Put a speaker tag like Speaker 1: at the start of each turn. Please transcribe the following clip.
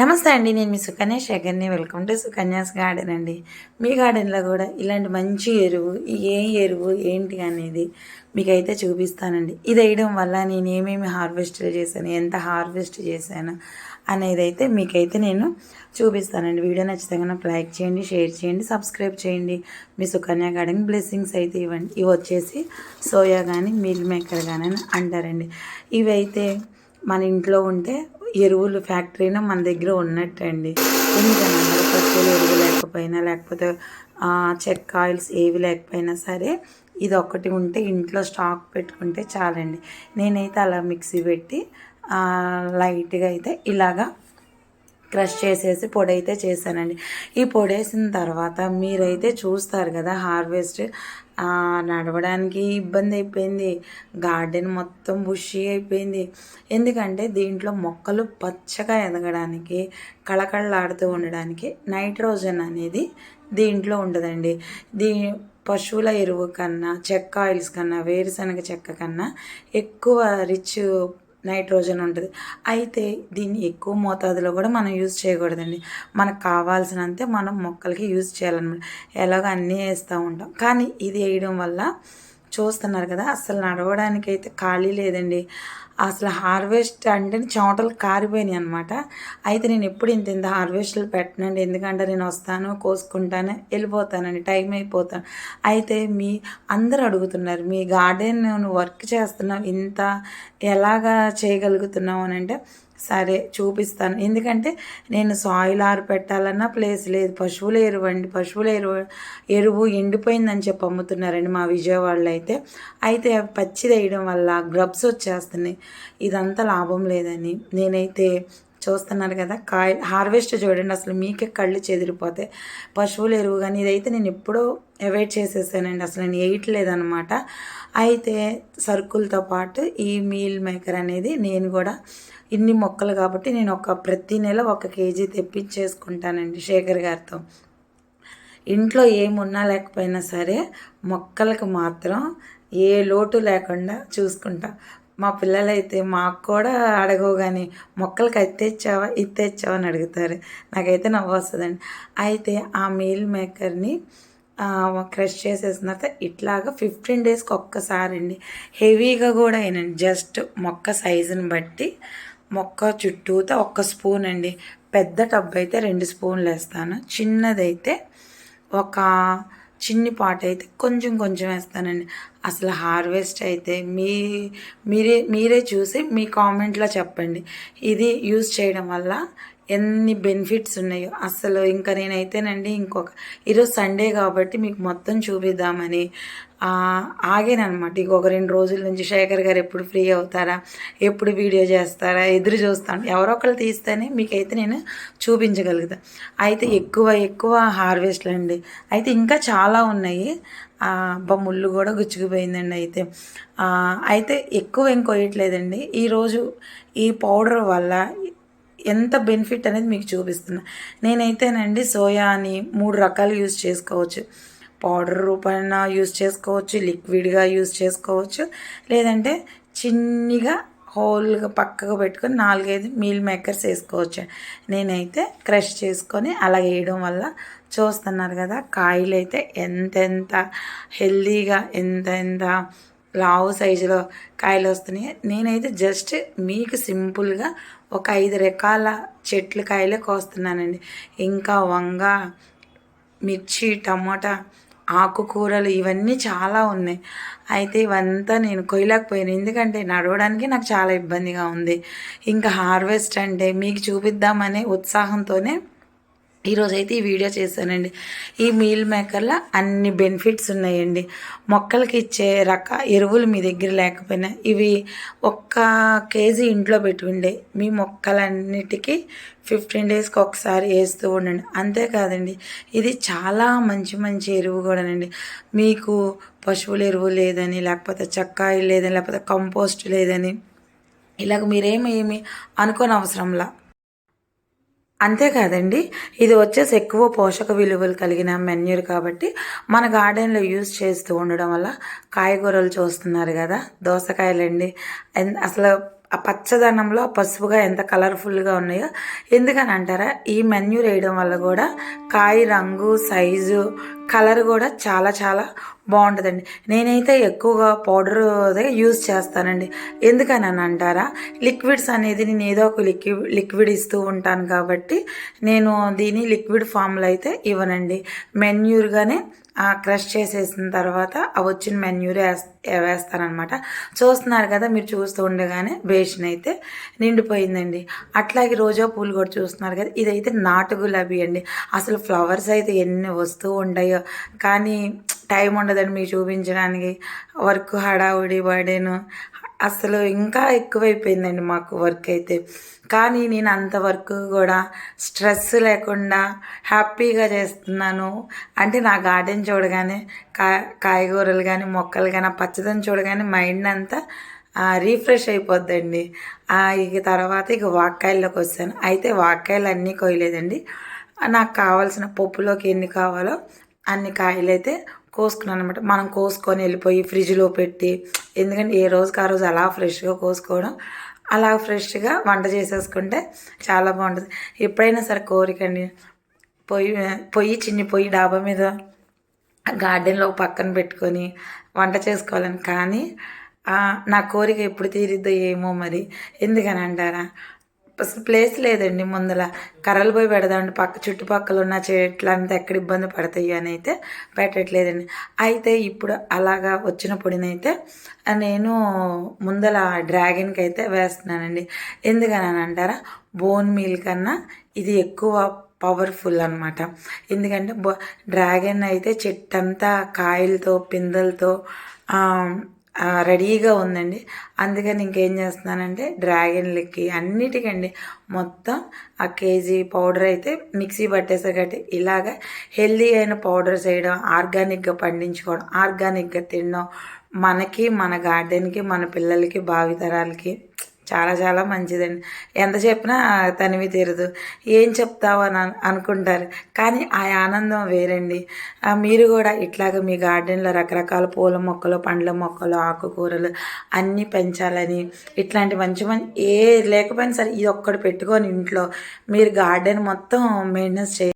Speaker 1: నమస్తే అండి నేను మీ సుకన్య శేఖర్ని. వెల్కమ్ టు సుకన్యాస్ గార్డెన్ అండి. మీ గార్డెన్లో కూడా ఇలాంటి మంచి ఎరువు ఏ ఎరువు ఏంటి అనేది మీకైతే చూపిస్తానండి. ఇది వేయడం వల్ల నేను ఏమేమి హార్వెస్ట్ చేశాను ఎంత హార్వెస్ట్ చేశాను అనేది అయితే మీకైతే నేను చూపిస్తానండి. వీడియో నచ్చితే లైక్ చేయండి షేర్ చేయండి సబ్స్క్రైబ్ చేయండి. మీ సుకన్య గార్డెన్ బ్లెస్సింగ్స్ అయితే ఇవ్వండి. ఇవి వచ్చేసి సోయా కానీ మిల్ మేకర్ కానీ అని అంటారండి. ఇవైతే మన ఇంట్లో ఉంటే ఎరువులు ఫ్యాక్టరీనే మన దగ్గర ఉన్నట్టండి. ఎందుకని పశువులు ఎరువు లేకపోయినా లేకపోతే చెక్క ఆయిల్స్ ఏవి లేకపోయినా సరే ఇది ఒక్కటి ఉంటే ఇంట్లో స్టాక్ పెట్టుకుంటే చాలండి. నేనైతే అలా మిక్సీ పెట్టి లైట్గా అయితే ఇలాగా క్రష్ చేసేసి పొడి అయితే చేశానండి. ఈ పొడి వేసిన తర్వాత మీరైతే చూస్తారు కదా హార్వెస్ట్ నడవడానికి ఇబ్బంది అయిపోయింది. గార్డెన్ మొత్తం బుషి అయిపోయింది. ఎందుకంటే దీంట్లో మొక్కలు పచ్చగా ఎదగడానికి కళకళలాడుతూ ఉండడానికి నైట్రోజన్ అనేది దీంట్లో ఉండదండి. దీ పశువుల ఎరువు కన్నా చెక్క ఆయిల్స్ కన్నా వేరుశనగ చెక్క కన్నా ఎక్కువ రిచ్ నైట్రోజన్ ఉంటుంది. అయితే దీన్ని ఎక్కువ మోతాదులో కూడా మనం యూజ్ చేయకూడదండి. మనకు కావాల్సినంతే మనం మొక్కలకి యూజ్ చేయాలన్నమాట. ఎలాగో అన్నీ వేస్తూ ఉంటాం. కానీ ఇది వేయడం వల్ల చూస్తున్నారు కదా అసలు నడవడానికి అయితే ఖాళీ లేదండి. అసలు హార్వెస్ట్ అంటే చెమటలు కారిపోయినాయి అనమాట అయితే నేను ఎప్పుడు ఇంత ఇంత హార్వెస్ట్లు పెట్టనండి. ఎందుకంటే నేను వస్తాను కోసుకుంటాను వెళ్ళిపోతానండి. టైం అయిపోతాను. అయితే మీ అందరు అడుగుతున్నారు మీ గార్డెన్ వర్క్ చేస్తున్నావు ఇంత ఎలాగా చేయగలుగుతున్నావు అని అంటే సరే చూపిస్తాను. ఎందుకంటే నేను సాయిల్ ఆరు పెట్టాలన్నా ప్లేస్ లేదు. పశువుల ఎరువు అండి. పశువుల ఎరువు ఎరువు ఎండిపోయిందని చెప్పి అమ్ముతున్నారండి మా విజయవాడలో అయితే. అయితే పచ్చి వేయడం వల్ల గ్రబ్స్ వచ్చేస్తున్నాయి. ఇదంతా లాభం లేదని నేనైతే చూస్తున్నారు కదా. కాయ హార్వెస్ట్ చూడండి. అసలు మీకే కళ్ళు చెదిరిపోతాయి పశువుల ఎరువు కానీ ఇదైతే నేను ఎప్పుడో అవాయిడ్ చేసేసానండి. అసలు నేను వేయట్లేదనమాట అయితే సరుకులతో పాటు ఈ మీల్ మేకర్ అనేది నేను కూడా ఇన్ని మొక్కలు కాబట్టి నేను ఒక ప్రతి నెల ఒక కేజీ తెప్పించేసుకుంటానండి శేఖర్ గారితో. ఇంట్లో ఏమున్నా లేకపోయినా సరే మొక్కలకు మాత్రం ఏ లోటు లేకుండా చూసుకుంటా. మా పిల్లలైతే మాకు కూడా అడగవు కానీ మొక్కలకి అది తెచ్చావా? ఇది తెచ్చావా? అని అడుగుతారు. నాకైతే నవ్వు వస్తుందండి అయితే ఆ మీల్ మేకర్ని క్రష్ చేసేసిన తర్వాత ఇట్లాగా ఫిఫ్టీన్ డేస్కి ఒక్కసారి అండి హెవీగా కూడా అయినండి. జస్ట్ మొక్క సైజుని బట్టి మొక్క చుట్టూతో ఒక్క స్పూన్ అండి. పెద్ద టబ్ అయితే రెండు స్పూన్లు వేస్తాను. చిన్నదైతే ఒక చిన్ని పాట అయితే కొంచెం కొంచెం వేస్తానండి. అసలు హార్వెస్ట్ అయితే మీ మీరే మీరే చూసి మీ కామెంట్లో చెప్పండి. ఇది యూజ్ చేయడం వల్ల ఎన్ని బెనిఫిట్స్ ఉన్నాయో. అసలు ఇంకా నేనైతేనండి ఇంకొక ఈరోజు సండే కాబట్టి మీకు మొత్తం చూపిద్దామని ఆగానమాట ఇంకొక రెండు రోజుల నుంచి శేఖర్ గారు ఎప్పుడు ఫ్రీ అవుతారా? ఎప్పుడు వీడియో చేస్తారా? ఎదురు చూస్తాను. ఎవరో ఒకళ్ళు తీస్తేనే మీకైతే నేను చూపించగలుగుతా. అయితే ఎక్కువ ఎక్కువ హార్వెస్ట్లు అండి. అయితే ఇంకా చాలా ఉన్నాయి. అబ్బా ముళ్ళు కూడా గుచ్చుకుపోయిందండి అయితే. అయితే ఎక్కువ ఏం కొయ్యట్లేదండి. ఈరోజు ఈ పౌడర్ వల్ల ఎంత బెనిఫిట్ అనేది మీకు చూపిస్తున్నా నేనైతేనండి సోయా అని మూడు రకాలు యూజ్ చేసుకోవచ్చు. పౌడర్ రూపాయన యూజ్ చేసుకోవచ్చు లిక్విడ్గా యూజ్ చేసుకోవచ్చు. లేదంటే చిన్నగా హోల్గా పక్కకు పెట్టుకొని నాలుగైదు మీల్ మేకర్స్ వేసుకోవచ్చు. నేనైతే క్రష్ చేసుకొని అలా వేయడం వల్ల చూస్తున్నారు కదా కాయలు అయితే ఎంతెంత హెల్దీగా ఎంత ఎంత లావు సైజులో కాయలు వస్తున్నాయి. నేనైతే జస్ట్ మీకు సింపుల్గా ఒక ఐదు రకాల చెట్లు కాయలే కోస్తున్నానండి. ఇంకా వంగ మిర్చి టమోటా ఆకుకూరలు ఇవన్నీ చాలా ఉన్నాయి. అయితే ఇవంతా నేను కొయ్యలేకపోయాను. ఎందుకంటే నడవడానికి నాకు చాలా ఇబ్బందిగా ఉంది. ఇంకా హార్వెస్ట్ అంటే మీకు చూపిద్దామనే ఉత్సాహంతోనే ఈరోజైతే ఈ వీడియో చేశానండి. ఈ మీల్ మేకర్లో అన్ని బెనిఫిట్స్ ఉన్నాయండి. మొక్కలకి ఇచ్చే రక ఎరువులు మీ దగ్గర లేకపోయినా ఇవి ఒక్క కేజీ ఇంట్లో పెట్టుకుండే మీ మొక్కలన్నిటికీ ఫిఫ్టీన్ డేస్కి ఒకసారి వేస్తూ ఉండండి. అంతేకాదండి ఇది చాలా మంచి మంచి ఎరువు కూడానండి. మీకు పశువుల ఎరువు లేదని లేకపోతే చక్కాయిలు లేదని లేకపోతే కంపోస్ట్ లేదని ఇలాగ మీరేమి అనుకోని అవసరంలా అంతేకాదండి ఇది వచ్చేసి ఎక్కువ పోషక విలువలు కలిగిన మెన్యూర్ కాబట్టి మన గార్డెన్లో యూజ్ చేస్తూ ఉండడం వల్ల కాయగూరలు చూస్తున్నారు కదా దోసకాయలండి. అసలు ఆ పచ్చదనంలో పసుపుగా ఎంత కలర్ఫుల్గా ఉన్నాయో ఎందుకని అంటారా ఈ మెన్యూర్ వేయడం వల్ల కూడా కాయ రంగు సైజు కలర్ కూడా చాలా చాలా బాగుంటుందండి. నేనైతే ఎక్కువగా పౌడర్ యూజ్ చేస్తానండి. ఎందుకని అని అంటారా? లిక్విడ్స్ అనేది నేను ఏదో ఒక లిక్విడ్ లిక్విడ్ ఇస్తూ ఉంటాను కాబట్టి నేను దీన్ని లిక్విడ్ ఫామ్లో అయితే ఇవ్వనండి. మెన్యూర్గానే క్రష్ చేసేసిన తర్వాత ఆ వచ్చిన మెన్యూరే వేస్తానమాట చూస్తున్నారు కదా మీరు చూస్తూ ఉండగానే బేషన్ అయితే నిండిపోయిందండి. అట్లాగే రోజా పూలు కూడా చూస్తున్నారు కదా ఇదైతే నాటు గులాబీ అండి. అసలు ఫ్లవర్స్ అయితే ఎన్ని వస్తూ ఉంటాయో. కానీ టైం ఉండదండి మీకు చూపించడానికి. వర్క్ హడావుడి బర్డేను అసలు ఇంకా ఎక్కువైపోయిందండి మాకు వర్క్ అయితే. కానీ నేను అంత వర్క్ కూడా స్ట్రెస్ లేకుండా హ్యాపీగా చేస్తున్నాను. అంటే నా గార్డెన్ చూడగానే కా కాయగూరలు కానీ మొక్కలు కానీ ఆ పచ్చదనం చూడగానే మైండ్ అంతా రీఫ్రెష్ అయిపోద్దండి. ఇక తర్వాత ఇక వాక్కాయల్లోకి వస్తాను. అయితే వాక్కాయలు అన్నీ కోయలేదండి నాకు కావాల్సిన పప్పులోకి ఎన్ని కావాలో అన్ని కాయలు అయితే కోసుకున్నాను అనమాట మనం కోసుకొని వెళ్ళిపోయి ఫ్రిడ్జ్లో పెట్టి ఎందుకంటే ఏ రోజుకి ఆ రోజు అలా ఫ్రెష్గా కోసుకోవడం అలా ఫ్రెష్గా వంట చేసేసుకుంటే చాలా బాగుంటుంది. ఎప్పుడైనా సరే కోరికండి పొయ్యి పొయ్యి చిన్ని పొయ్యి డాబా మీద గార్డెన్లో పక్కన పెట్టుకొని వంట చేసుకోవాలని. కానీ నా కోరిక ఎప్పుడు తీరిద్దో ఏమో మరి. ఎందుకని అంటారా? అసలు ప్లేస్ లేదండి ముందల. కర్రలు పోయి పెడదామండి. పక్క చుట్టుపక్కల ఉన్న చెట్లు అంతా ఎక్కడ ఇబ్బంది పడతాయి అని అయితే పెట్టట్లేదండి. అయితే ఇప్పుడు అలాగా వచ్చిన పొడినైతే నేను ముందల డ్రాగన్కి అయితే వేస్తున్నానండి. ఎందుకని అంటారా? బోన్ మీల్ కన్నా ఇది ఎక్కువ పవర్ఫుల్ అనమాట ఎందుకంటే డ్రాగన్ అయితే చెట్టంతా కాయలతో పిందెలతో రెడీగా ఉందండి. అందుకని ఇంకేం చేస్తున్నానంటే డ్రాగన్లకి అన్నిటికండి మొత్తం ఆ కేజీ పౌడర్ అయితే మిక్సీ పట్టేసరికి ఇలాగ హెల్దీ అయిన పౌడర్స్ వేయడం ఆర్గానిక్గా పండించుకోవడం ఆర్గానిక్గా తినడం మనకి మన గార్డెన్కి మన పిల్లలకి భావితరాలకి చాలా చాలా మంచిదండి. ఎంత చెప్పినా తనివి తీరదు. ఏం చెప్తావు అని అనుకుంటారు. కానీ ఆ ఆనందం వేరండి. మీరు కూడా ఇట్లాగ మీ గార్డెన్లో రకరకాల పూల మొక్కలు పండ్ల మొక్కలు ఆకుకూరలు అన్నీ పెంచాలని ఇట్లాంటి మంచి మంచి ఏ లేకపోయినా సరే ఇది ఒక్కటి పెట్టుకొని ఇంట్లో మీరు గార్డెన్ మొత్తం మెయింటెనెన్స్ చేయాలి